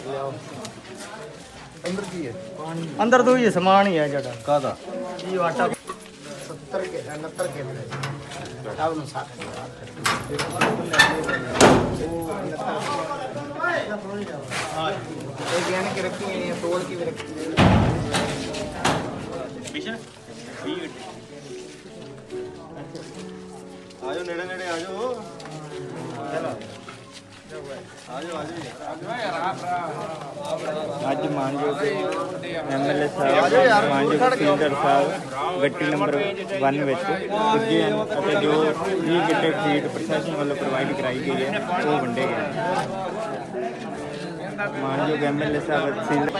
ਕਰ ਲਿਓ ਅੰਦਰ ਕੀ ਹੈ? ਅੰਦਰ ਤੋਂ ਹੀ ਸਮਾਨ ਹੀ ਹੈ ਜਿਹੜਾ। ਕਾਦਾ ਇਹ ਆਟਾ। 70 ਕੇ 69 ਕੇ ਮਿਲੇ ਸਭ ਨੂੰ ਸਾਥ ਇਹ ਗਿਆਨ ਕੇ ਰੱਖੀ ਹੈ ਤੋੜ ਕੇ ਵੀ ਰੱਖੀ ਹੈ। ਆਜੋ ਨੇੜੇ ਨੇੜੇ ਆਜੋ। ਚਲੋ ਅੱਜ ਮਾਨਯੋਗ ਐਮਐਲਏ ਸਾਹਿਬ ਮਾਨਯੋਗ ਸਿੰਦਰ ਸਾਹਿਬ ਗੱਟੀ ਨੰਬਰ 1 ਵਿੱਚ ਪੁੱਜੇ ਹਨ ਅਤੇ ਜੋ 20 ਕਿੱਟੇ ਫੀਡ ਪ੍ਰਸ਼ਾਸਨ ਵੱਲੋਂ ਪ੍ਰੋਵਾਈਡ ਕਰਾਈ ਗਈ ਹੈ ਉਹ ਵੰਡੇ ਗਏ ਮਾਨਯੋਗ ਐਮਐਲਏ ਸਾਹਿਬ ਸਿੰਦਰ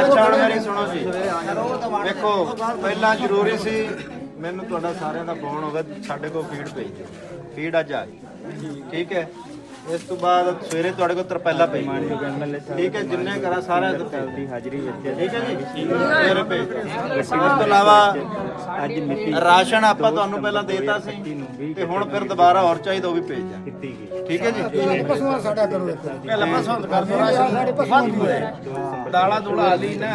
ਅੱਛਾ ਹੁਣ ਮੇਰੀ ਸੁਣੋ ਜੀ। ਦੇਖੋ ਪਹਿਲਾਂ ਜ਼ਰੂਰੀ ਸੀ ਮੈਨੂੰ ਤੁਹਾਡਾ ਸਾਰਿਆਂ ਦਾ ਫੋਨ ਹੋਵੇ ਸਾਡੇ ਕੋਲ ਫੀਡ ਭੇਜ ਦਿਓ ਫੀਡ ਅੱਜ ਆ ਗਈ ਠੀਕ ਹੈ? ਇਸ ਤੋਂ ਬਾਅਦ ਸਵੇਰੇ ਤੁਹਾਡੇ ਕੋਲ ਤਰਪੈਲਾ ਦਿਓ। ਮਾਨਯੋਗ ਐਮਐਲਏ ਸਾਹਿਬ ਠੀਕ ਹੈ ਜਿੰਨੇ ਕਰਾ ਸਾਰਿਆਂ ਦੇ ਸਾਹਿਬ ਦੀ ਹਾਜ਼ਰੀ ਵਿੱਚ। ਠੀਕ ਹੈ ਜੀ। ਇਸ ਤੋਂ ਇਲਾਵਾ ਅੱਜ ਮਿਤੀ ਰਾਸ਼ਨ ਆਪਾਂ ਤੁਹਾਨੂੰ ਪਹਿਲਾਂ ਦੇਤਾ ਸੀ ਤੇ ਹੁਣ ਫਿਰ ਦੁਬਾਰਾ ਹੋਰ ਚਾਹੀਦਾ ਉਹ ਵੀ ਭੇਜ ਗਈ ਠੀਕ ਹੈ ਜੀ। ਪਸ਼ੂਆਂ ਸਾਡਾ ਕਰੋ ਇੱਕ ਪਹਿਲਾਂ ਪਸੰਦ ਕਰ ਦੋ ਰਾਸ਼ਨ ਸਾਡੇ ਪਸ਼ੂਆਂ ਦੀ ਹੋਏ ਦਾਲਾ ਦੂਲਾ ਆਲੀ ਨਾ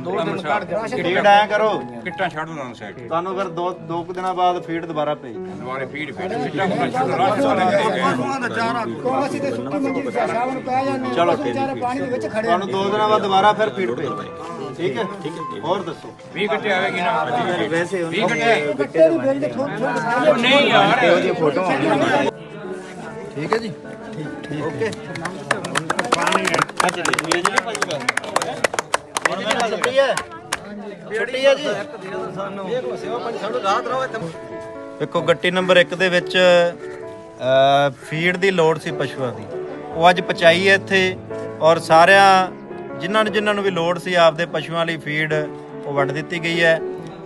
ਦੋ ਦਿਨ ਕੱਢ ਦੇ ਫੀਡ ਐ ਕਰੋ। ਕਿੱਟਾਂ ਛੱਡ ਦੋ ਨਾ ਸਾਈਡ ਤੁਹਾਨੂੰ ਫਿਰ ਦੋ ਦੋ ਕੁ ਦਿਨਾਂ ਬਾਅਦ ਫੀਡ ਦੁਬਾਰਾ ਭੇਜ ਦਿਆਂ ਦੁਬਾਰੇ ਫੀਡ ਫੀਡ ਕਿੱਟਾਂ ਕੋਲ ਛੱਡ ਦੋ ਰਾਤ ਸਾਰੇ ਦੇ ਕੋਲ ਅਸੀਂ ਤੇ ਸੁੱਤੀ ਮੰਜੀ ਤੇ ਸ਼ਾਮ ਨੂੰ ਪੈ ਜਾਂਦੇ ਹਾਂ। ਚਲੋ ਅਸੀਂ ਵਿਚਾਰੇ ਪਾਣੀ ਦੇ ਵਿੱਚ ਖੜੇ ਤੁਹਾਨੂੰ ਦੋ ਦਿਨਾਂ ਬਾਅਦ ਦੁਬਾਰਾ ਫਿਰ ਫੀਡ ਭੇਜ ਦਿਆਂ ਠੀਕ ਹੈ? ਠੀਕ ਹੈ ਹੋਰ ਦੱਸੋ? 20 ਕਿੱਟੇ ਆਵੇਗੀ ਨਾ ਵੈਸੇ ਉਹਨਾਂ 20 ਕਿੱਟੇ ਗੱਟੇ ਦੀ ਬੇਲ ਦੇ। ਥੋੜੇ ਥੋੜੇ ਨਹੀਂ ਯਾਰ। ਉਹਦੀ ਫੋਟੋ ਠੀਕ ਹੈ ਜੀ। ਠੀਕ ਓਕੇ। ਹਾਂਜੀ ਜੀ। ਜੀ ਪੰਜਵਾ ਹੁਣ ਮੈਂ ਛੁੱਟੀ ਹੈ। ਛੁੱਟੀ ਹੈ ਜੀ। ਦੇਖੋ ਗੱਟੀ ਨੰਬਰ 1 ਦੇ ਵਿੱਚ ਫੀਡ ਦੀ ਲੋੜ ਸੀ ਪਸ਼ੂਆਂ ਦੀ। ਉਹ ਅੱਜ ਪਚਾਈ ਹੈ ਇੱਥੇ ਔਰ ਸਾਰਿਆਂ, ਜਿਨ੍ਹਾਂ ਨੂੰ ਜਿਨ੍ਹਾਂ ਨੂੰ ਵੀ ਲੋੜ ਸੀ, ਆਪਦੇ ਪਸ਼ੂਆਂ ਲਈ ਫੀਡ ਉਹ ਵੰਡ ਦਿੱਤੀ ਗਈ ਹੈ।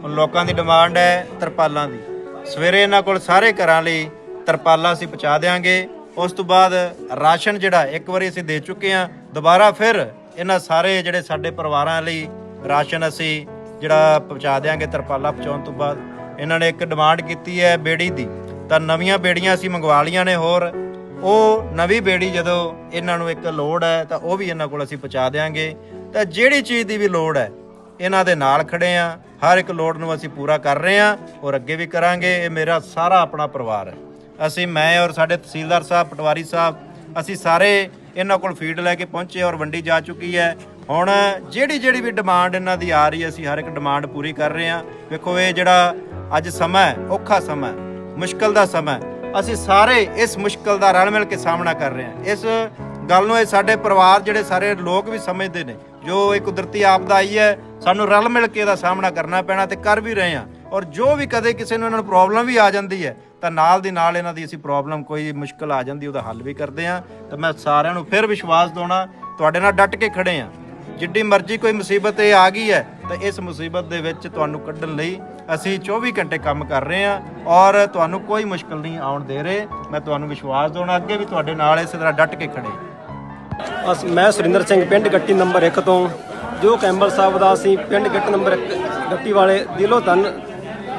ਹੁਣ ਲੋਕਾਂ ਦੀ ਡਿਮਾਂਡ ਹੈ ਤਰਪਾਲਾਂ ਦੀ। ਸਵੇਰੇ ਇਹਨਾਂ ਕੋਲ ਸਾਰੇ ਘਰਾਂ ਲਈ ਤਰਪਾਲਾਂ ਅਸੀਂ ਪਹੁੰਚਾ ਦੇਵਾਂਗੇ ਉਸ ਤੋਂ ਬਾਅਦ ਰਾਸ਼ਨ ਜਿਹੜਾ ਇੱਕ ਵਾਰੀ ਅਸੀਂ ਦੇ ਚੁੱਕੇ ਹਾਂ, ਦੁਬਾਰਾ ਫਿਰ ਇਹਨਾਂ ਸਾਰੇ ਜਿਹੜੇ ਸਾਡੇ ਪਰਿਵਾਰਾਂ ਲਈ ਰਾਸ਼ਨ ਅਸੀਂ ਜਿਹੜਾ ਪਹੁੰਚਾ ਦੇਵਾਂਗੇ ਤਰਪਾਲਾਂ ਪਹੁੰਚਾਉਣ ਤੋਂ ਬਾਅਦ। ਇਹਨਾਂ ਨੇ ਇੱਕ ਡਿਮਾਂਡ ਕੀਤੀ ਹੈ ਬੇੜੀ ਦੀ। ਤਾਂ ਨਵੀਆਂ ਬੇੜੀਆਂ ਅਸੀਂ ਮੰਗਵਾ ਲਈਆਂ ਨੇ ਹੋਰ। ਉਹ ਨਵੀਂ ਬੇੜੀ ਜਦੋਂ ਇਹਨਾਂ ਨੂੰ ਇੱਕ ਲੋੜ ਹੈ ਤਾਂ ਉਹ ਵੀ ਇਹਨਾਂ ਕੋਲ ਅਸੀਂ ਪਹੁੰਚਾ ਦੇਵਾਂਗੇ ਤਾਂ ਜਿਹੜੀ ਚੀਜ਼ ਦੀ ਵੀ ਲੋੜ ਹੈ ਇਹਨਾਂ ਦੇ ਨਾਲ ਖੜੇ ਆ ਹਰ ਇੱਕ ਲੋੜ ਨੂੰ ਅਸੀਂ ਪੂਰਾ ਕਰ ਰਹੇ ਆ ਔਰ ਅੱਗੇ ਵੀ ਕਰਾਂਗੇ। ਇਹ ਮੇਰਾ ਸਾਰਾ ਆਪਣਾ ਪਰਿਵਾਰ ਹੈ। ਅਸੀਂ ਮੈਂ ਔਰ ਸਾਡੇ ਤਹਿਸੀਲਦਾਰ ਸਾਹਿਬ ਪਟਵਾਰੀ ਸਾਹਿਬ ਅਸੀਂ ਸਾਰੇ ਇਹਨਾਂ ਕੋਲ ਫੀਡ ਲੈ ਕੇ ਪਹੁੰਚੇ ਔਰ ਵੰਡੀ ਜਾ ਚੁੱਕੀ ਹੈ। ਹੁਣ ਜਿਹੜੀ ਜਿਹੜੀ ਵੀ ਡਿਮਾਂਡ ਇਹਨਾਂ ਦੀ ਆ ਰਹੀ ਹੈ ਅਸੀਂ ਹਰ ਇੱਕ ਡਿਮਾਂਡ ਪੂਰੀ ਕਰ ਰਹੇ ਹਾਂ। ਵੇਖੋ ਇਹ ਜਿਹੜਾ ਅੱਜ ਸਮਾਂ ਹੈ ਔਖਾ ਸਮਾਂ ਹੈ, ਮੁਸ਼ਕਲ ਦਾ ਸਮਾਂ ਅਸੀਂ ਸਾਰੇ ਇਸ ਮੁਸ਼ਕਲ ਦਾ ਰਲ ਮਿਲ ਕੇ ਸਾਹਮਣਾ ਕਰ ਰਹੇ ਹਾਂ। ਇਸ ਗੱਲ ਨੂੰ ਇਹ ਸਾਡੇ ਪਰਿਵਾਰ ਜਿਹੜੇ ਸਾਰੇ ਲੋਕ ਵੀ ਸਮਝਦੇ ਨੇ, ਜੋ ਇਹ ਕੁਦਰਤੀ ਆਪਦਾ ਆਈ ਹੈ, ਸਾਨੂੰ ਰਲ ਮਿਲ ਕੇ ਇਹਦਾ ਸਾਹਮਣਾ ਕਰਨਾ ਪੈਣਾ ਤੇ ਕਰ ਵੀ ਰਹੇ ਹਾਂ। ਔਰ ਜੋ ਵੀ ਕਦੇ ਕਿਸੇ ਨੂੰ ਇਹਨਾਂ ਨੂੰ ਪ੍ਰੋਬਲਮ ਵੀ ਆ ਜਾਂਦੀ ਹੈ, ਤਾਂ ਨਾਲ ਦੀ ਨਾਲ ਇਹਨਾਂ ਦੀ ਅਸੀਂ ਪ੍ਰੋਬਲਮ ਕੋਈ ਮੁਸ਼ਕਲ ਆ ਜਾਂਦੀ, ਉਹਦਾ ਹੱਲ ਵੀ ਕਰਦੇ ਹਾਂ। ਤਾਂ ਮੈਂ ਸਾਰਿਆਂ ਨੂੰ ਫਿਰ ਵਿਸ਼ਵਾਸ ਦਿਵਾਉਣਾ, ਤੁਹਾਡੇ ਨਾਲ ਡਟ ਕੇ ਖੜੇ ਹਾਂ। ਜਿੱਡੀ ਮਰਜ਼ੀ ਕੋਈ ਮੁਸੀਬਤ ਇਹ ਆ ਗਈ ਹੈ ਤਾਂ ਇਸ ਮੁਸੀਬਤ ਦੇ ਵਿੱਚ ਤੁਹਾਨੂੰ ਕੱਢਣ ਲਈ ਅਸੀਂ 24 ਘੰਟੇ ਕੰਮ ਕਰ ਰਹੇ ਹਾਂ ਔਰ ਤੁਹਾਨੂੰ ਕੋਈ ਮੁਸ਼ਕਲ ਨਹੀਂ ਆਉਣ ਦੇ ਰਹੇ। ਮੈਂ ਤੁਹਾਨੂੰ ਵਿਸ਼ਵਾਸ ਦਿਵਾਉਣਾ ਅੱਗੇ ਵੀ ਤੁਹਾਡੇ ਨਾਲ ਇਸੇ ਤਰ੍ਹਾਂ ਡਟ ਕੇ ਖੜੇ ਅਸ ਮੈਂ ਸੁਰਿੰਦਰ ਸਿੰਘ, ਪਿੰਡ ਗੱਟੀ ਨੰਬਰ 1 ਤੋਂ, ਜੋ ਕੈਂਬਲ ਸਾਹਿਬ ਦਾ ਅਸੀਂ ਪਿੰਡ ਗੱਟ ਨੰਬਰ 1 ਗੱਟੀ ਵਾਲੇ, ਦਿਲੋਂ ਧੰਨ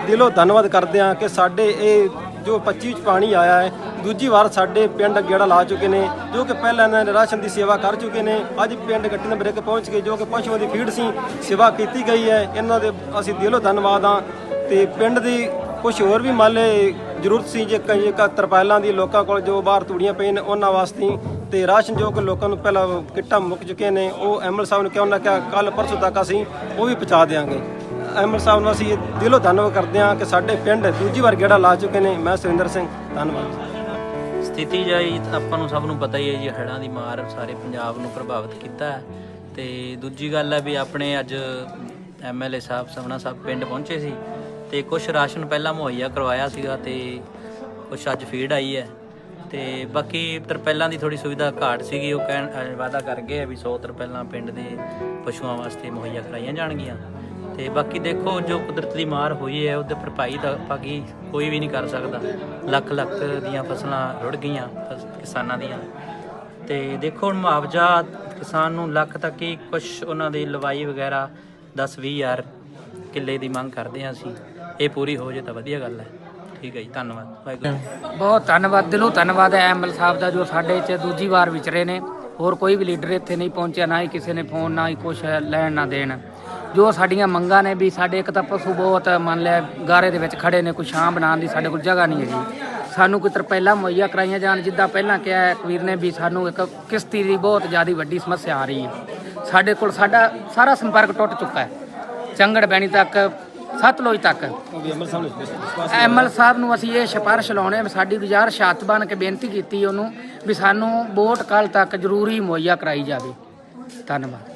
ਦਿਲੋਂ ਧੰਨਵਾਦ ਕਰਦੇ ਹਾਂ ਕਿ ਸਾਡੇ ਇਹ ਜੋ 25 ਚ ਪਾਣੀ ਆਇਆ ਹੈ ਦੂਜੀ ਵਾਰ ਸਾਡੇ ਪਿੰਡ ਗੇੜਾ ਲਾ ਚੁੱਕੇ ਨੇ, ਜੋ ਕਿ ਪਹਿਲਾਂ ਇਹਨਾਂ ਨੇ ਰਾਸ਼ਨ ਦੀ ਸੇਵਾ ਕਰ ਚੁੱਕੇ ਨੇ, ਅੱਜ ਪਿੰਡ ਗੱਟੀ ਨੰਬਰ 1 ਪਹੁੰਚ ਕੇ ਜੋ ਕਿ ਪਸ਼ੂਆਂ ਦੀ ਫੀਡ ਸੀ, ਸੇਵਾ ਕੀਤੀ ਗਈ ਹੈ, ਇਹਨਾਂ ਦੇ ਅਸੀਂ ਦਿਲੋਂ ਧੰਨਵਾਦ ਹਾਂ, ਤੇ ਪਿੰਡ ਦੀ ਕੁਝ ਹੋਰ ਵੀ ਮਾਲੇ ਜ਼ਰੂਰਤ ਸੀ, ਜੇ ਕਈ ਤਰਪਾਲਾਂ ਦੀ ਲੋਕਾਂ ਕੋਲ ਜੋ ਬਾਹਰ ਤੂੜੀਆਂ ਪਈਆਂ ਨੇ, ਉਹਨਾਂ ਵਾਸਤੇ ਤੇ ਰਾਸ਼ਨ ਜੋ ਕਿ ਲੋਕਾਂ ਨੂੰ ਪਹਿਲਾਂ ਕਿੱਟਾਂ ਮੁੱਕ ਚੁੱਕੇ ਨੇ, ਉਹ ਐਮਐਲ ਸਾਹਿਬ ਨੂੰ ਕਿਹਾ, ਉਹਨਾਂ ਕਿਹਾ ਕੱਲ ਪਰਸੋਂ ਤੱਕ ਅਸੀਂ ਉਹ ਵੀ ਪਹੁੰਚਾ ਦੇਵਾਂਗੇ ਐਮਐਲ ਸਾਹਿਬ ਨੂੰ ਅਸੀਂ ਦਿਲੋਂ ਧੰਨਵਾਦ ਕਰਦੇ ਹਾਂ ਕਿ ਸਾਡੇ ਪਿੰਡ ਦੂਜੀ ਵਾਰ ਗੇੜਾ ਲਾ ਚੁੱਕੇ ਨੇ, ਮੈਂ ਸੁਰਿੰਦਰ ਸਿੰਘ, ਧੰਨਵਾਦ। ਸਥਿਤੀ ਜਾਈ ਆਪਾਂ ਨੂੰ ਸਭ ਨੂੰ ਪਤਾ ਹੀ ਹੈ ਜੀ, ਹੜ੍ਹਾਂ ਦੀ ਮਾਰ ਸਾਰੇ ਪੰਜਾਬ ਨੂੰ ਪ੍ਰਭਾਵਿਤ ਕੀਤਾ ਹੈ। ਤੇ ਦੂਜੀ ਗੱਲ ਹੈ ਵੀ ਆਪਣੇ ਅੱਜ ਐਮਐਲਏ ਸਾਹਿਬ, ਸਵਨਾ ਸਾਹਿਬ ਪਿੰਡ ਪਹੁੰਚੇ ਸੀ ਤੇ ਕੁਝ ਰਾਸ਼ਨ ਪਹਿਲਾਂ ਮੁਹੱਈਆ ਕਰਵਾਇਆ ਸੀਗਾ ਤੇ ਕੁਝ ਅੱਜ ਫੀਡ ਆਈ ਹੈ। ਤੇ ਬਾਕੀ ਤਰਪੈਲਾਂ ਦੀ ਥੋੜੀ ਸੁਵਿਧਾ ਘਾਟ ਸੀਗੀ, ਉਹ ਕਹਿਣ ਵਾਅਦਾ ਕਰ ਗਏ ਆ ਵੀ 100 ਤਰਪੈਲਾਂ ਪਿੰਡ ਦੇ ਪਸ਼ੂਆਂ ਵਾਸਤੇ ਮੁਹੱਈਆ ਕਰਾਈਆਂ ਜਾਣਗੀਆਂ। ਤੇ ਬਾਕੀ ਦੇਖੋ ਜੋ ਕੁਦਰਤ ਦੀ ਮਾਰ ਹੋਈ ਹੈ, ਉਹਦੇ ਭਰਪਾਈ ਦਾ ਬਾਕੀ ਕੋਈ ਵੀ ਨਹੀਂ ਕਰ ਸਕਦਾ। ਲੱਖ ਲੱਖ ਦੀਆਂ ਫਸਲਾਂ ਰੁੜ ਗਈਆਂ ਕਿਸਾਨਾਂ ਦੀਆਂ। ਤੇ ਦੇਖੋ ਹੁਣ ਮੁਆਵਜ਼ਾ ਕਿਸਾਨ ਨੂੰ ਲੱਖ ਤੱਕ ਹੀ ਕੁਝ ਉਹਨਾਂ ਦੀ ਲਵਾਈ ਵਗੈਰਾ 10 20 ਹਜ਼ਾਰ ਕਿੱਲੇ ਦੀ ਮੰਗ ਕਰਦੇ ਹਾਂ ਅਸੀਂ। ਇਹ ਪੂਰੀ ਹੋ ਜੇ ਤਾਂ ਵਧੀਆ ਗੱਲ ਹੈ। ਠੀਕ ਹੈ ਜੀ, ਧੰਨਵਾਦ। ਵਾਹਿਗੁਰੂ ਬਹੁਤ ਧੰਨਵਾਦ ਦਿਲੋਂ ਧੰਨਵਾਦ ਹੈ ਐਮਐਲ ਸਾਹਿਬ ਦਾ, ਜੋ ਸਾਡੇ 'ਚ ਦੂਜੀ ਵਾਰ ਵਿਚਰੇ ਨੇ। ਹੋਰ ਕੋਈ ਵੀ ਲੀਡਰ ਇੱਥੇ ਨਹੀਂ ਪਹੁੰਚਿਆ, ਨਾ ਹੀ ਕਿਸੇ ਨੇ ਫੋਨ, ਨਾ ਹੀ ਕੁਛ ਲੈਣ, ਨਾ ਦੇਣ। ਜੋ ਸਾਡੀਆਂ ਮੰਗਾਂ ਨੇ ਵੀ ਸਾਡੇ ਇੱਕ ਤਾਂ ਪਸ਼ੂ ਬਹੁਤ, ਮੰਨ ਲਿਆ ਗਾਰੇ ਦੇ ਵਿੱਚ ਖੜੇ ਨੇ, ਕੋਈ ਛਾਂ ਬਣਾਉਣ ਦੀ ਸਾਡੇ ਕੋਲ ਜਗ੍ਹਾ ਨਹੀਂ ਹੈਗੀ। ਸਾਨੂੰ ਕੋਈ ਤਰਪੈਲਾ ਮੁਹੱਈਆ ਕਰਾਈਆਂ ਜਾਣ, ਜਿੱਦਾਂ ਪਹਿਲਾਂ ਕਿਹਾ ਹੈ ਕਬੀਰ ਨੇ ਵੀ ਸਾਨੂੰ ਇੱਕ ਕਿਸ਼ਤੀ ਦੀ ਬਹੁਤ ਜ਼ਿਆਦਾ ਵੱਡੀ ਸਮੱਸਿਆ ਆ ਰਹੀ ਹੈ। ਸਾਡੇ ਕੋਲ ਸਾਡਾ ਸਾਰਾ ਸੰਪਰਕ ਟੁੱਟ ਚੁੱਕਾ ਹੈ। ਚੰਗੜ ਬੈਣੀ ਤੱਕ, ਸਤਲੁਜ ਤੱਕ। ਵੀ ਅਮਰ ਸਾਹਿਬ ਐਮਐਲ ਸਾਹਿਬ ਨੂੰ ਅਸੀਂ ਇਹ ਸਿਫਾਰਿਸ਼ ਲਾਉਣੇ ਵੀ ਸਾਡੀ ਗੁਜ਼ਾਰਿਸ਼ ਹੱਥ ਬਣ ਕੇ ਬੇਨਤੀ ਕੀਤੀ ਉਹਨੂੰ ਵੀ ਸਾਨੂੰ ਵੋਟ ਕੱਲ ਤੱਕ ਜ਼ਰੂਰੀ ਮੁਹੱਈਆ ਕਰਾਈ ਜਾਵੇ। ਧੰਨਵਾਦ।